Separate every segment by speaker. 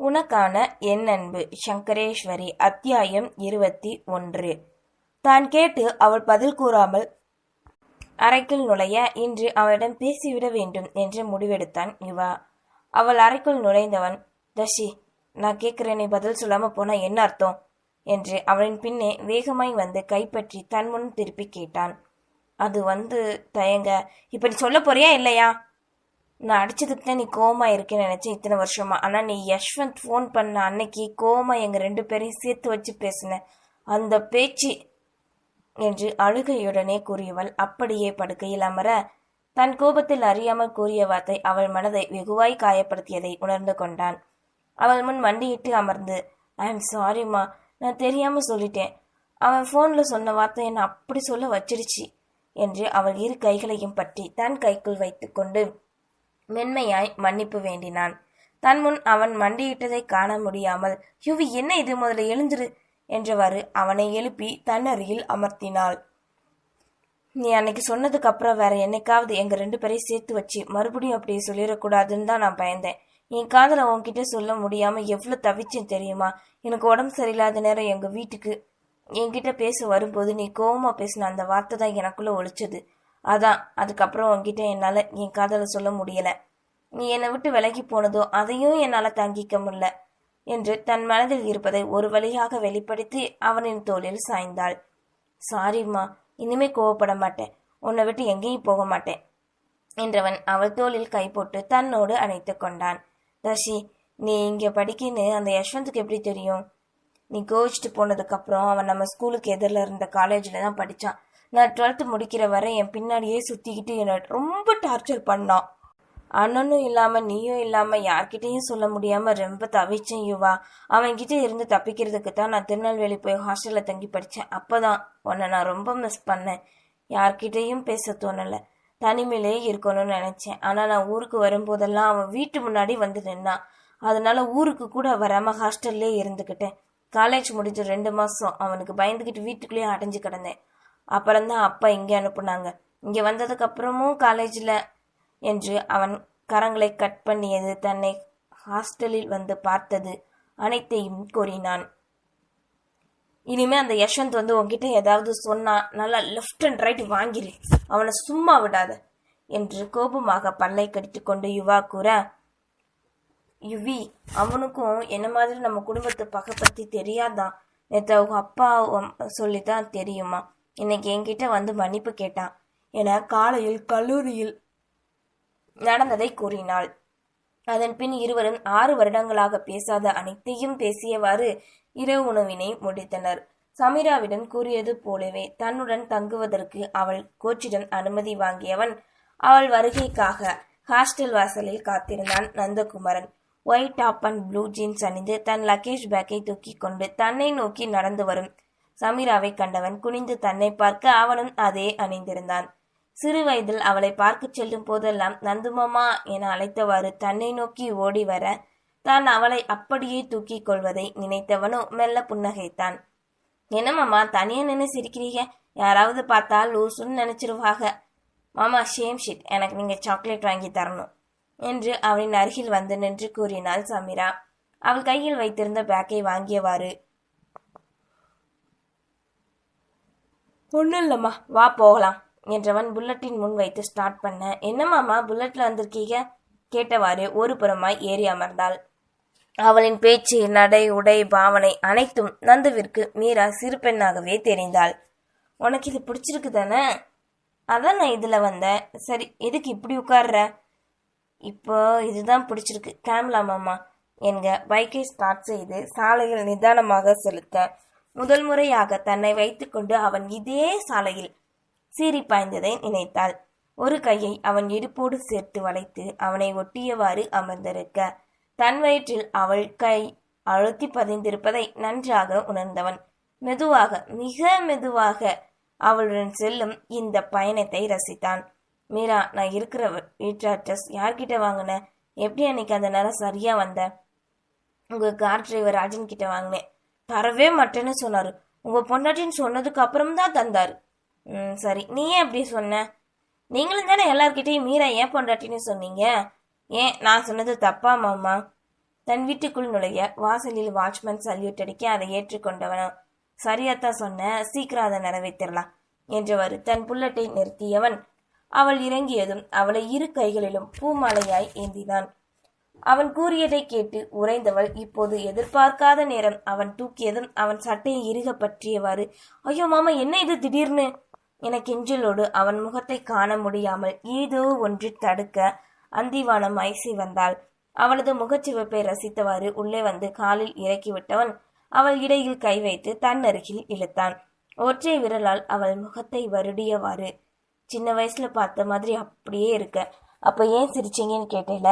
Speaker 1: உனக்கான என் அன்பு சங்கரேஸ்வரி அத்தியாயம் இருபத்தி ஒன்று. தான் கேட்டு அவள் பதில் கூறாமல் அறைக்குள் நுழைய இன்று அவளிடம் பேசிவிட வேண்டும் என்று முடிவெடுத்தான் யுவா. அவள் அறைக்குள் நுழைந்தவன் தஷி நான் கேட்கிறேன் நீ பதில் சொல்லாம போனா என்ன அர்த்தம்? என்று அவளின் பின்னே வேகமாய் வந்து கைப்பற்றி தன் முன் திருப்பி கேட்டான். அது வந்து தயங்க இப்ப நீ சொல்ல போறியா இல்லையா? நான் அடிச்சதுக்கு தான் நீ கோமா இருக்கேன்னு நினைச்சேன் இத்தனை வருஷமா. ஆனா நீ யஷ்வந்த் ஃபோன் பண்ண அன்னைக்கு கோமா எங்க ரெண்டு பேரையும் சேர்த்து வச்சு பேசின அந்த பேச்சு என்று அழுகையுடனே கூறியவள் அப்படியே படுக்கையில் அமர தன் கோபத்தில் அறியாமல் கூறிய வார்த்தை அவள் மனதை வெகுவாய் காயப்படுத்தியதை உணர்ந்து கொண்டான். அவள் முன் மண்டியிட்டு அமர்ந்து ஐ எம் சாரிம்மா நான் தெரியாம சொல்லிட்டேன். அவன் ஃபோனில் சொன்ன வார்த்தை என்னை அப்படி சொல்ல வச்சிருச்சு என்று அவள் இரு கைகளையும் பற்றி தன் கைக்குள் வைத்துக்கொண்டு மென்மையாய் மன்னிப்பு வேண்டினான். தன் முன் அவன் மண்டியிட்டதை காண முடியாமல் யுவி என்ன இது? முதல்ல எழுந்திரு என்றவாறு அவனை எழுப்பி தன் அருகில் அமர்த்தினாள். நீ அன்னைக்கு சொன்னதுக்கு அப்புறம் வேற என்னைக்காவது எங்க ரெண்டு பேரையும் சேர்த்து வச்சு மறுபடியும் அப்படி சொல்லிடக்கூடாதுன்னு தான் நான் பயந்தேன். என் காதல உன்கிட்ட சொல்ல முடியாம எவ்வளவு தவிச்சேன் தெரியுமா? எனக்கு உடம்பு சரியில்லாத நேரம் எங்க வீட்டுக்கு என்கிட்ட பேச வரும்போது நீ கோவமா பேசின அந்த வார்த்தை தான் எனக்குள்ள ஒழிச்சது அதான் அதுக்கப்புறம் உன்கிட்ட என்னால என் காதலை சொல்ல முடியல. நீ என்னை விட்டு விலகி போனதோ அதையும் என்னால தங்கிக்க முடியல என்று தன் மனதில் இருப்பதை ஒரு வழியாக வெளிப்படுத்தி அவனின் தோளில் சாய்ந்தாள். சாரிம்மா இனிமே கோவப்பட மாட்டேன். உன்னை விட்டு எங்கேயும் போக மாட்டேன். என்றவன் அவள் தோளில் கை போட்டு தன்னோடு அணைத்து கொண்டான். தஷி நீ இங்க படிக்கின்னு அந்த யஷ்வந்துக்கு எப்படி தெரியும்? நீ கோவிச்சிட்டு போனதுக்கு அப்புறம் அவன் நம்ம ஸ்கூலுக்கு எதிரில் இருந்த காலேஜில் தான் படித்தான் நான் டுவெல்த்து முடிக்கிற வரை என் பின்னாடியே சுற்றிக்கிட்டு என்னை ரொம்ப டார்ச்சர் பண்ணான் அண்ணனும் இல்லாமல் நீயும் இல்லாமல் யார்கிட்டையும் சொல்ல முடியாமல் ரொம்ப தவிச்சேன் யுவா. அவன்கிட்ட இருந்து தப்பிக்கிறதுக்கு தான் நான் திருநெல்வேலி போய் ஹாஸ்டலில் தங்கி படித்தேன் அப்போ தான் உன்னை நான் ரொம்ப மிஸ் பண்ணேன். யார்கிட்டையும் பேச தோணலை. தனிமையிலே இருக்கணும்னு நினச்சேன். ஆனால் நான் ஊருக்கு வரும்போதெல்லாம் அவன் வீட்டு முன்னாடி வந்து நின்னான் அதனால ஊருக்கு கூட வராமல் ஹாஸ்டல்லே இருந்துக்கிட்டேன் காலேஜ் முடிஞ்ச ரெண்டு மாதம் அவனுக்கு பயந்துக்கிட்டு வீட்டுக்குள்ளேயே அடைஞ்சு கிடந்தேன். அப்புறம்தான் அப்பா இங்கே அனுப்புனாங்க. இங்கே வந்ததுக்கு அப்புறமும் காலேஜில் என்று அவன் கரங்களை கட் பண்ணியது தன்னை ஹாஸ்டலில் வந்து பார்த்தது அனைத்தையும் கூறினான். இனிமே அந்த யஷ்வந்த் வந்து உன்கிட்ட ஏதாவது சொன்னா நல்லா லெஃப்ட் அண்ட் ரைட் வாங்கிரு. அவனை சும்மா விடாத என்று கோபமாக பல்லை கடித்து கொண்டு யுவா கூற யுவி அவனுக்கும் என்ன மாதிரி நம்ம குடும்பத்தை பகை பற்றி தெரியாதான் நேற்று அவங்க அப்பா சொல்லித்தான் தெரியுமா? இன்னைக்கு என்கிட்ட வந்து மன்னிப்பு கேட்டான் என காலையில் கல்லூரியில் நடந்ததை கூறினாள். அதன் பின் இருவரும் ஆறு வருடங்களாக பேசாத அனைத்தையும் பேசியவாறு இரவு உணவினை முடித்தனர். சமீராவிடம் கூறியது போலவே தன்னுடன் தங்குவதற்கு அவள் கோச்சிடம் அனுமதி வாங்கியவன் அவள் வருகைக்காக ஹாஸ்டல் வாசலில் காத்திருந்தான் Nandakumaran. White top and blue jeans அணிந்து தன் லக்கேஜ் பேக்கை தூக்கி கொண்டு தன்னை நோக்கி நடந்து வரும் சமீராவை கண்டவன் குனிந்து தன்னை பார்க்க அவனும் அதே அணிந்திருந்தான். சிறு வயதில் அவளை பார்க்கச் செல்லும் போதெல்லாம் நந்துமாமா என அழைத்தவாறு தன்னை நோக்கி ஓடி வர தான் அவளை அப்படியே தூக்கி கொள்வதை நினைத்தவனோ மெல்ல புன்னகைத்தான். என்னமாமா தனியா நின்று சிரிக்கிறீங்க? யாராவது பார்த்தா லூசுன்னு நினைச்சிருவாங்க மாமா ஷேம் ஷிட் எனக்கு நீங்க சாக்லேட் வாங்கி தரணும் என்று அவளின் அருகில் வந்து நின்று கூறினாள் சமீரா. அவள் கையில் வைத்திருந்த பேக்கை வாங்கியவாறு ஒன்றும் இல்லைம்மா வா போகலாம் என்றவன் புல்லட்டின் முன் வைத்து ஸ்டார்ட் பண்ண. என்னம்மாம்மா புல்லட்டில் வந்திருக்கீங்க? கேட்டவாறு ஒரு புறமாய் ஏறி அமர்ந்தாள். அவளின் பேச்சு நடை உடை பாவனை அனைத்தும் நந்துவிற்கு மீரா சிறு பெண்ணாகவே தெரிந்தாள். உனக்கு இது பிடிச்சிருக்கு தானே? அதான் நான் இதில் வந்தேன். சரி எதுக்கு இப்படி உட்கார்ற? இப்போ இதுதான் பிடிச்சிருக்கு. கேமலாமாம்மா என்க பைக்கை ஸ்டார்ட் செய்து சாலையில் நிதானமாக செலுத்த முதல் முறையாக தன்னை வைத்துக்கொண்டு அவன் இதே சாலையில் சீறி பாய்ந்ததை நினைத்தாள். ஒரு கையை அவன் இடுப்போடு சேர்த்து வளைத்து அவனை ஒட்டியவாறு அமர்ந்திருக்க. தன் வயிற்றில் அவள் கை அழுத்தி பதிந்திருப்பதை நன்றாக உணர்ந்தவன். மெதுவாக மிக மெதுவாக அவளுடன் செல்லும் இந்த பயணத்தை ரசித்தான். மீரா நான் இருக்கிற வீட்டு அட்ரஸ் யார்கிட்ட வாங்கின? எப்படி அன்னைக்கு அந்த நேரம் சரியா வந்த? உங்க கார் டிரைவர் ராஜன் கிட்ட வாங்கினேன். தரவே மாட்டேன்னு சொன்னாரு. உங்க பொண்டாட்டின்னு சொன்னதுக்கு அப்புறம் தான் தந்தாரு. ம் சரி. நீ ஏன் அப்படி சொன்ன? நீங்களும் தானே எல்லார்கிட்டையும் மீரா ஏன் பொண்டாட்டின்னு சொன்னீங்க? ஏன்? நான் சொன்னது தப்பா மாமா? தன் வீட்டுக்குள் நுழைய வாசலில் வாட்ச்மேன் சல்யூட் அடிக்க அதை ஏற்றுக்கொண்டவனும் சரியாத்தான் சொன்ன. சீக்கிரம் அதை நிறைவேற்றலாம் என்றவர் தன் புல்லட்டை நிறுத்தியவன். அவள் இறங்கியதும் அவளை இரு கைகளிலும் பூமாலையாய் ஏந்தினான். அவன் கூறியதை கேட்டு உறைந்தவள். இப்போது எதிர்பார்க்காத நேரம் அவன் தூக்கியதும் அவன் சட்டையை இறுக பற்றியவாறு ஐயோ மாமா என்ன இது திடீர்னு? என கெஞ்சலோடு அவன் முகத்தை காண முடியாமல் ஏதோ ஒன்று தடுக்க அந்திவானம் ஐசி வந்தாள். அவளது முகச்சிவப்பை ரசித்தவாறு உள்ளே வந்து காலில் இறக்கிவிட்டவன் அவள் இடையில் கை வைத்து தன் அருகில் இழுத்தான். ஒற்றை விரலால் அவள் முகத்தை வருடியவாறு சின்ன வயசுல பார்த்த மாதிரி அப்படியே இருக்க. அப்ப ஏன் சிரிச்சீங்கன்னு கேட்டேல?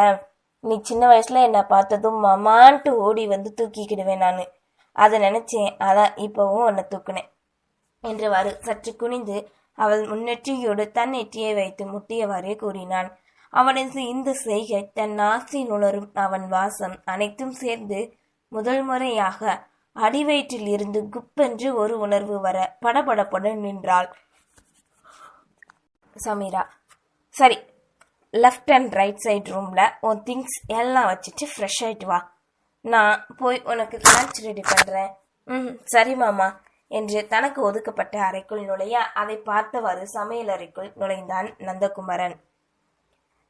Speaker 1: நீ சின்ன வயசுல என்னை பார்த்ததும் மமான்ட்டு ஓடி வந்து தூக்கிக்கிடுவேன் நான். அதை நினைச்சேன். அதான் இப்பவும் உன்னை தூக்குனேன் என்றவாறு சற்று குனிந்து அவள் முன்னெற்றியோடு தன் நெற்றியை வைத்து முட்டியவாறே கூறினான். அவனது இந்த செய்கை தன் நாசி நுணரும் அவன் வாசம் அனைத்தும் சேர்ந்து முதல் முறையாக அடிவயிற்றில் இருந்து குப்பென்று ஒரு உணர்வு வர படபடப்புடன் நின்றாள். சமீரா. சரி லெஃப்ட் அண்ட் ரைட் சைடு ரூமில் உன் திங்ஸ் எல்லாம் வச்சுட்டு ஃப்ரெஷ் ஆகிட்டு வா. நான் போய் உனக்கு லஞ்ச் ரெடி பண்ணுறேன் ம் சரி மாமா என்று தனக்கு ஒதுக்கப்பட்ட அறைக்குள் நுழைய அதை பார்த்தவாறு சமையல் அறைக்குள் நுழைந்தான் நந்தகுமரன்.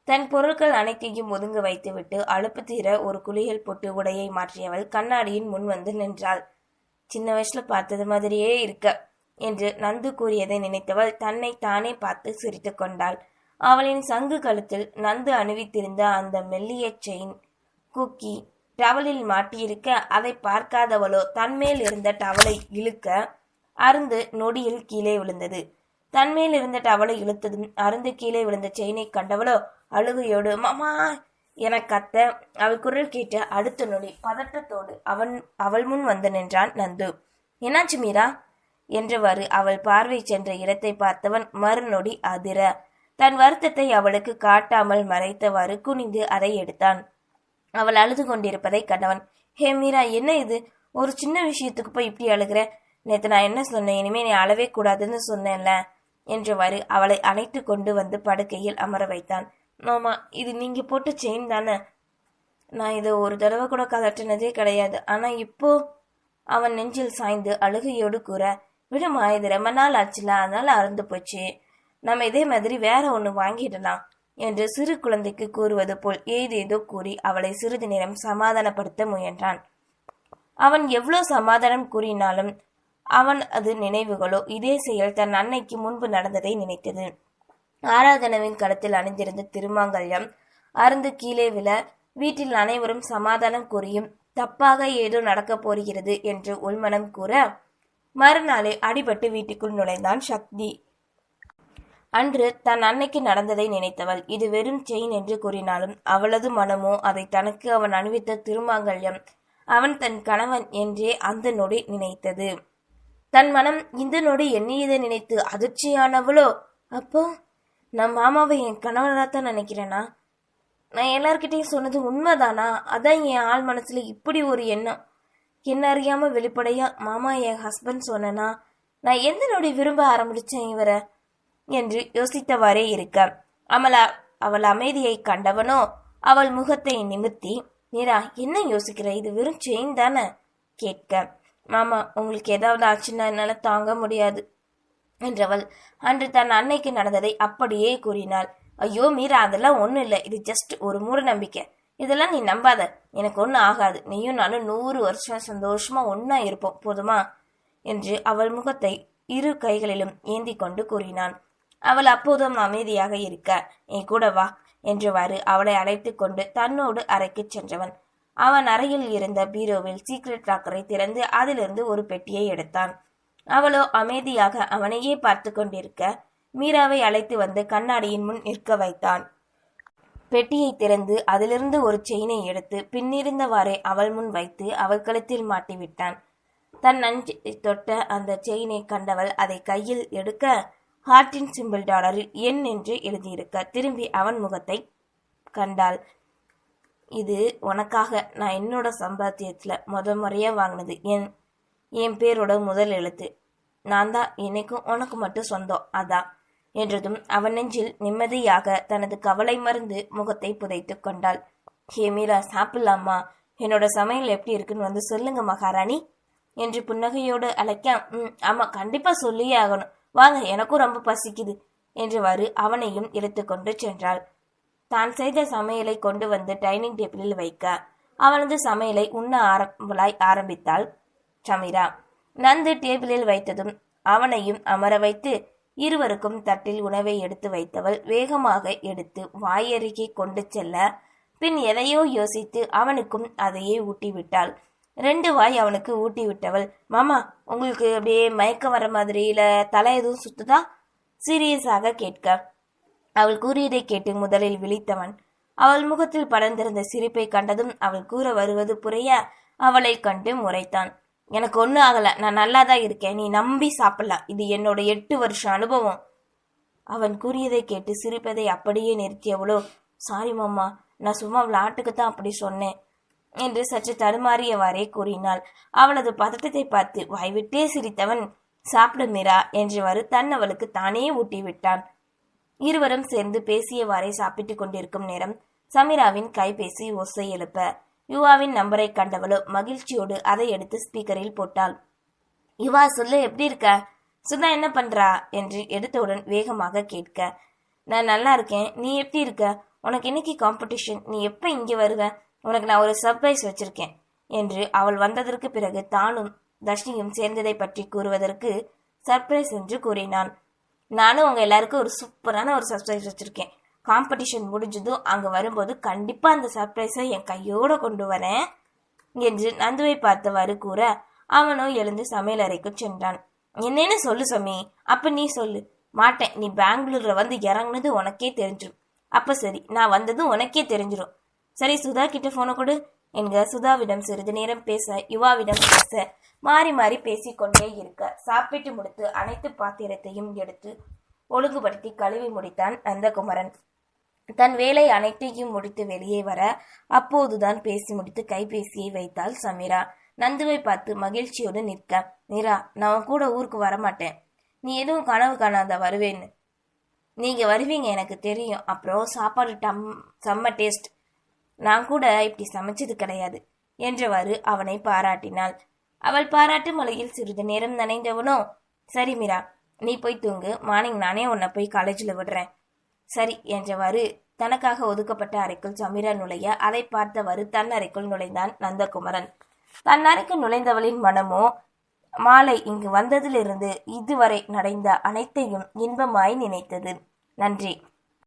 Speaker 1: தன் பொருட்கள் அனைத்தையும் ஒதுங்க வைத்துவிட்டு அலுப்பு தீர ஒரு குளியல் போட்டு உடையை மாற்றியவள் கண்ணாடியின் முன் வந்து நின்றாள். சின்ன வயசுல பார்த்தது மாதிரியே இருக்க என்று நந்து கூறியதை நினைத்தவள் தன்னை தானே பார்த்து சிரித்து கொண்டாள். அவளின் சங்கு கழுத்தில் நந்து அணிவித்திருந்த அந்த மெல்லிய செயின் குக்கி டவலில் மாட்டியிருக்க அதை பார்க்காதவளோ தன்மேல் இருந்த டவலை இழுக்க அருந்து நொடியில் கீழே விழுந்தது. தன்மேல் இருந்த டவலை இழுத்ததும் அருந்து கீழே விழுந்த செயினை கண்டவளோ அழுகையோடு மாமா என கத்த அவள் குரல் கேட்ட அடுத்த நொடி பதட்டத்தோடு அவன் அவள் முன் வந்து நின்றான் நந்து. என்னாச்சு மீரா? என்றவாறு அவள் பார்வை சென்ற இடத்தை பார்த்தவன் மறுநொடி அதிர தன் வருத்தத்தை அவளுக்கு காட்டாமல் மறைத்தவாறு குனிந்து அதை எடுத்தான். அவள் அழுது கொண்டிருப்பதை கண்டவன் ஹே மீரா என்ன இது? ஒரு சின்ன விஷயத்துக்கு போய் இப்படி அழுகிற? நேற்று நான் என்ன சொன்னேன்? இனிமே நீ அழவே கூடாதுன்னு சொன்னேன்ல? என்றவாறு அவளை அணைத்து கொண்டு வந்து படுக்கையில் அமர வைத்தான். மாமா இது நீங்க போட்ட செயின் தானே? நான் இதை ஒரு தடவை கூட கதட்டினதே கிடையாது. ஆனா இப்போ அவன் நெஞ்சில் சாய்ந்து அழுகையோடு கூற விடுமா இது ரொம்ப நாள் ஆச்சுல அதனால அறந்து போச்சு. நம்ம இதே மாதிரி வேற ஒன்று வாங்கிடலாம் என்று சிறு குழந்தைக்கு கூறுவது போல் ஏதேதோ கூறி அவளை சிறிது நேரம் சமாதானப்படுத்த முயன்றான். அவன் எவ்வளோ சமாதானம் கூறினாலும் அவன் அது நினைவுகளோ இதே செயல் தன் அன்னைக்கு முன்பு நடந்ததை நினைத்தது. ஆராதனவின் களத்தில் அணிந்திருந்த திருமாங்கல்யம் அருந்து கீழே விழ வீட்டில் அனைவரும் சமாதானம் கூறியும் தப்பாக ஏதோ நடக்கப் போகிறது என்று உள்மனம் கூற மறுநாளே அடிபட்டு வீட்டுக்குள் நுழைந்தான் சக்தி. அன்று தன் அன்னைக்கு நடந்ததை நினைத்தவள். இது வெறும் செயின் என்று கூறினாலும் அவளது மனமோ அதை தனக்கு அவன் அணிவித்த திருமாங்கல்யம் அவன் தன் கணவன் என்றே அந்த நொடி நினைத்தது. தன் மனம் இந்த நொடி எண்ணியதை நினைத்து அதிர்ச்சியானவளோ? அப்போ நான் மாமாவை என் கணவனாகத்தான் நினைக்கிறேனா? நான் எல்லார்கிட்டையும் சொன்னது உண்மைதானா? அதான் என் ஆள் மனசுல இப்படி ஒரு எண்ணம். என்ன அறியாம வெளிப்படையா மாமா என் ஹஸ்பண்ட் சொன்னனா? நான் எந்த நொடி விரும்ப ஆரம்பிச்சேன் இவரை? என்று யோசித்தவாறே இருக்க. அமலா அவள் அமைதியை கண்டவனோ? அவள் முகத்தை நிமித்தி மீரா என்ன யோசிக்கிற? இது வெறும் செயின் தானே? கேட்க. மாமா உங்களுக்கு ஏதாவது ஆச்சுன்னா என்னால தாங்க முடியாது என்றவள். அன்று தன் அன்னைக்கு நடந்ததை அப்படியே கூறினாள். ஐயோ மீரா அதெல்லாம் ஒன்றும் இல்லை. இது ஜஸ்ட் ஒரு மூட நம்பிக்கை இதெல்லாம் நீ நம்பாத. எனக்கு ஒன்றும் ஆகாது. நீயும் நானும் நூறு வருஷம் சந்தோஷமா ஒன்னா இருப்போம். போதுமா? என்று அவள் முகத்தை இரு கைகளிலும் ஏந்தி கொண்டு கூறினான். அவள் அப்போதும் அமைதியாக இருக்க நீ கூட வா என்றவாறு அவளை அழைத்து கொண்டு தன்னோடு அறைக்கு சென்றவன். அவன் அறையில் இருந்த பீரோவில் சீக்ரெட் லாக்கரை திறந்து அதிலிருந்து ஒரு பெட்டியை எடுத்தான். அவளோ அமைதியாக அவனையே பார்த்து கொண்டிருக்க மீராவை அழைத்து வந்து கண்ணாடியின் முன் நிற்க வைத்தான். பெட்டியை திறந்து அதிலிருந்து ஒரு செயினை எடுத்து பின்னிருந்தவாறே அவள் முன் வைத்து அவள் கழுத்தில் மாட்டிவிட்டான். தன் நஞ்சை தொட்ட அந்த செயினை கண்டவள் அதை கையில் எடுக்க ஹார்ட்டின் சிம்பிள் டாலரில் என் என்று எழுதியிருக்க. திரும்பி அவன் முகத்தை கண்டாள். இது உனக்காக நான் என்னோட சம்பாத்தியத்தில் முத முறையாக வாங்கினது. என் என் பேரோட முதல் எழுத்து. நான் தான் என்னைக்கும் உனக்கு மட்டும் சொந்தம். அதான் என்றதும் அவன் நெஞ்சில் நிம்மதியாக தனது கவலை மறந்து முகத்தை புதைத்து கொண்டாள். ஹே மீரா சாப்பிடலாமா? என்னோட சமையல் எப்படி இருக்குன்னு வந்து சொல்லுங்க மகாராணி என்று புன்னகையோடு அழைக்க ம் ஆமாம் கண்டிப்பாக சொல்லியே ஆகணும். வாங்க எனக்கும் ரொம்ப பசிக்குது என்றவாறு அவனையும் எடுத்துக்கொண்டு சென்றாள். தான் செய்த சமையலை கொண்டு வந்து டைனிங் டேபிளில் வைக்க அவனது சமையலை உண்ண ஆரம்பலாய் ஆரம்பித்தாள் சமீரா. நந்து டேபிளில் வைத்ததும் அவனையும் அமர வைத்து இருவருக்கும் தட்டில் உணவை எடுத்து வைத்தவள் வேகமாக எடுத்து வாயருகே கொண்டு செல்ல பின் எதையோ யோசித்து அவனுக்கும் அதையே ஊட்டிவிட்டாள். ரெண்டு வாய் அவனுக்கு ஊட்டி விட்டவள். மாமா உங்களுக்கு அப்படியே மயக்கம் வர மாதிரி இல்ல தலை எதுவும் சுத்துதா? சீரியஸாக கேட்க. அவள் கூறியதை கேட்டு முதலில் விழித்தவன். அவள் முகத்தில் படர்ந்திருந்த சிரிப்பை கண்டதும் அவள் கூற வருவது புரிய அவளை கண்டு முறைத்தான். எனக்கு ஒன்றும் ஆகல. நான் நல்லா தான் இருக்கேன். நீ நம்பி சாப்பிடலாம் இது என்னோட எட்டு வருஷம் அனுபவம். அவன் கூறியதை கேட்டு சிரிப்பதை அப்படியே நிறுத்தியவளோ சாரி மாமா. நான் சும்மா விளையாட்டுக்கு தான் அப்படி சொன்னேன். என்று சற்று தடுமாறியவாறே கூறினாள். அவளது பதட்டத்தை பார்த்து வாய்விட்டே சிரித்தவன் சாப்பிடு மீரா என்றவாறு தன் அவளுக்கு தானே ஊட்டி விட்டான் இருவரும் சேர்ந்து பேசியவாறே சாப்பிட்டுக் கொண்டிருக்கும் நேரம் சமீராவின் கைபேசி ஒசை எழுப்ப யுவாவின் நம்பரை கண்டவளோ மகிழ்ச்சியோடு அதை எடுத்து ஸ்பீக்கரில் போட்டாள். யுவா சொல்லு எப்படி இருக்க? சுதா என்ன பண்றா? என்று எடுத்தவுடன் வேகமாக கேட்க நான் நல்லா இருக்கேன். நீ எப்படி இருக்க? உனக்கு இன்னைக்கு காம்படிஷன் நீ எப்ப இங்க வருவ? உனக்கு நான் ஒரு சர்ப்ரைஸ் வச்சிருக்கேன் என்று அவள் வந்ததற்கு பிறகு தானும் தர்ஷினியும் சேர்ந்ததை பற்றி கூறுவதற்கு சர்ப்ரைஸ் என்று கூறினான். நானும் உங்க எல்லாருக்கும் ஒரு சூப்பரான ஒரு சர்ப்ரைஸ் வச்சிருக்கேன். காம்படிஷன் முடிஞ்சதும் அங்க வரும்போது கண்டிப்பா அந்த சர்ப்ரைஸை என் கையோட கொண்டு வரேன் என்று நந்துவை பார்த்தவாறு கூற அவனோ எழுந்து சமையல் அறைக்கு சென்றான். என்னன்னு சொல்லு சமி? அப்ப நீ சொல்லு. மாட்டேன். நீ பெங்களூர்ல வந்து இறங்குனது உனக்கே தெரிஞ்சிடும் அப்ப சரி நான் வந்ததும் உனக்கே தெரிஞ்சிடும் சரி சுதா கிட்ட போனை கொடு. என்க சுதாவிடம் சிறிது நேரம் பேச யுவாவிடம் பேச. மாறி மாறி பேசிக்கொண்டே இருக்க. சாப்பிட்டு முடித்து அனைத்து பாத்திரத்தையும் எடுத்து ஒழுங்குபடுத்தி கழுவி முடித்தான் நந்தகுமரன். தன் வேலை அனைத்தையும் முடித்து வெளியே வர அப்போதுதான் பேசி முடித்து கைபேசியை வைத்தாள் சமீரா. நந்துவை பார்த்து மகிழ்ச்சியோடு நிற்க மீரா நான் கூட ஊருக்கு வரமாட்டேன். நீ எதுவும் கனவு காணாத வருவேன்னு. நீங்க வருவீங்க எனக்கு தெரியும். அப்புறம் சாப்பாடு டம் செம்ம டேஸ்ட் நான் கூட இப்படி சமைச்சது கிடையாது என்றவாறு அவனை பாராட்டினாள். அவள் பாராட்டு மலையில் சிறிது நேரம் நனைந்தவனோ சரி மீரா நீ போய் தூங்கு. மார்னிங் நானே உன்னை போய் காலேஜில் விடுறேன். சரி என்றவாறு தனக்காக ஒதுக்கப்பட்ட அறைக்குள் சமீரா நுழைய அதை பார்த்தவாறு தன் அறைக்குள் நுழைந்தான் நந்தகுமரன். தன் அறைக்கு நுழைந்தவளின் மனமோ மாலை இங்கு வந்ததிலிருந்து இதுவரை நடந்த அனைத்தையும் இன்பமாய் நினைத்தது. நன்றி.